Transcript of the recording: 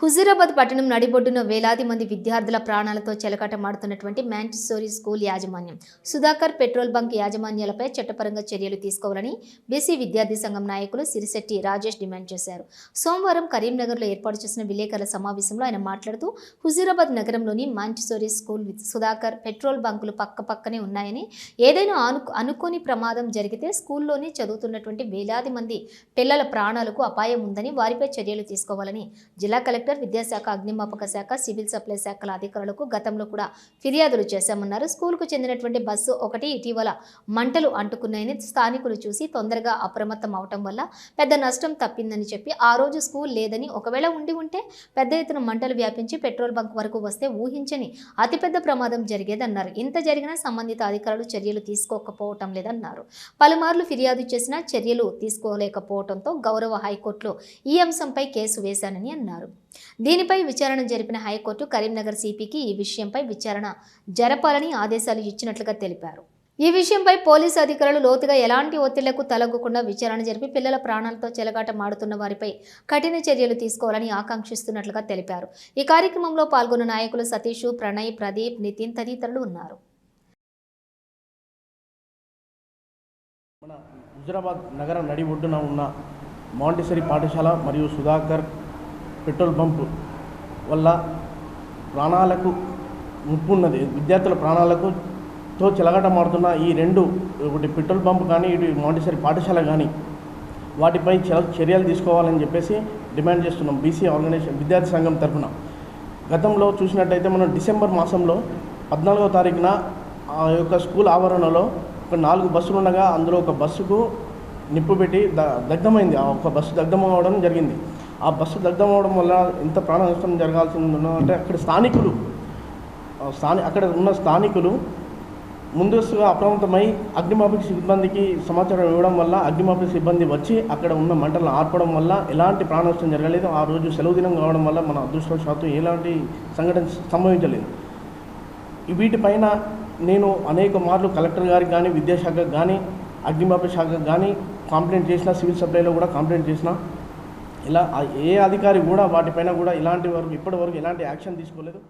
హుజూరాబాద్ పట్టణం నడిబొడ్డున వేలాది మంది విద్యార్థుల ప్రాణాలతో చెలకాటమాడుతున్నటువంటి మ్యాంటిసోరీ స్కూల్ యాజమాన్యం. సుధాకర్ పెట్రోల్ బంక్ యాజమాన్యాలపై చట్టపరంగా చర్యలు తీసుకోవాలని బీసీ విద్యార్థి సంఘం నాయకులు సిరిశెట్టి రాజేష్ డిమాండ్ చేశారు. సోమవారం కరీంనగర్లో ఏర్పాటు చేసిన విలేకరుల సమావేశంలో ఆయన మాట్లాడుతూ హుజూరాబాద్ నగరంలోని Montessori school with Sudhakar petrol బంకులు పక్క పక్కనే ఉన్నాయని ఏదైనా అను అనుకోని ప్రమాదం జరిగితే స్కూల్లోనే చదువుతున్నటువంటి వేలాది మంది పిల్లల ప్రాణాలకు అపాయం ఉందని వారిపై చర్యలు తీసుకోవాలని జిల్లా కలెక్టర్ విద్యాశాఖ అగ్నిమాపక శాఖ సివిల్ సప్లై శాఖల అధికారులకు గతంలో కూడా ఫిర్యాదులు చేశామన్నారు. స్కూల్కు చెందినటువంటి బస్సు ఒకటి ఇటీవల మంటలు అంటుకున్నాయని స్థానికులు చూసి తొందరగా అప్రమత్తం అవటం వల్ల పెద్ద నష్టం తప్పిందని చెప్పి ఆ రోజు స్కూల్ లేదని ఒకవేళ ఉండి ఉంటే పెద్ద ఎత్తున మంటలు వ్యాపించి పెట్రోల్ బంక్ వరకు వస్తే ఊహించని అతిపెద్ద ప్రమాదం జరిగేదన్నారు. ఇంత జరిగినా సంబంధిత అధికారులు చర్యలు తీసుకోకపోవటం లేదన్నారు. పలుమార్లు ఫిర్యాదు చేసినా చర్యలు తీసుకోలేకపోవడంతో గౌరవ హైకోర్టులో ఈ అంశంపై కేసు వేశానని అన్నారు. దీనిపై విచారణ జరిపిన హైకోర్టు కరీంనగర్ సిపికి ఈ విషయంపై విచారణ జరపాలని ఆదేశాలు ఇచ్చినట్లుగా తెలిపారు. ఈ విషయంపై పోలీసు అధికారులు లోతుగా ఎలాంటి ఒత్తిళ్ళకు తలగ్గకుండా విచారణ జరిపి పిల్లల ప్రాణాలతో చెలగాట మాడుతున్న వారిపై కఠిన చర్యలు తీసుకోవాలని ఆకాంక్షిస్తున్నట్లుగా తెలిపారు. ఈ కార్యక్రమంలో పాల్గొన్న నాయకులు సతీష్ ప్రణయ్ ప్రదీప్ నితిన్ తదితరులు ఉన్నారు. మన హుజరాబాద్ నగరం నడి ఒడ్డున ఉన్న మాంటిసరీ పాఠశాల మరియు సుధాకర్ పెట్రోల్ పంప్ వల్ల ప్రాణాలకు ముప్పు ఉన్నది విద్యార్థుల ప్రాణాలకు తో చెలగటమాడుతున్న ఈ రెండు ఒకటి పెట్రోల్ పంప్ కానీ ఇటు మాంటిసరీ పాఠశాల కానీ వాటిపై చర్యలు తీసుకోవాలని చెప్పేసి డిమాండ్ చేస్తున్నాం బీసీ ఆర్గనైజేషన్ విద్యార్థి సంఘం తరఫున. గతంలో చూసినట్టయితే మనం డిసెంబర్ మాసంలో పద్నాలుగో తారీఖున ఆ యొక్క స్కూల్ ఆవరణలో ఒక నాలుగు బస్సులు ఉండగా అందులో ఒక బస్సుకు నిప్పు పెట్టి ద దగ్ధమైంది. ఆ ఒక బస్సు దగ్ధం అవ్వడం జరిగింది. ఆ బస్సు దగ్ధం అవ్వడం వల్ల ఎంత ప్రాణ నష్టం జరగాల్సి ఉందో అంటే అక్కడ స్థానికులు స్థాని అక్కడ ఉన్న స్థానికులు ముందస్తుగా అప్రమత్తమై అగ్నిమాపక సిబ్బందికి సమాచారం ఇవ్వడం వల్ల అగ్నిమాపక సిబ్బంది వచ్చి అక్కడ ఉన్న మంటలను ఆర్పడం వల్ల ఎలాంటి ప్రాణ నష్టం జరగలేదు. ఆ రోజు సెలవు దినం కావడం వల్ల మన అదృష్టవశాత్తు ఎలాంటి సంఘటన సంభవించలేదు. వీటిపైన నేను అనేక మార్లు కలెక్టర్ గారికి కానీ విద్యాశాఖకు కానీ అగ్నిమాపక శాఖకు కానీ కంప్లైంట్ చేసిన సివిల్ సప్లైలో కూడా కంప్లైంట్ చేసిన ఇలా ఏ అధికారి కూడా వాటిపైన కూడా ఇలాంటి వరకు ఇప్పటి వరకు ఎలాంటి యాక్షన్ తీసుకోలేదు.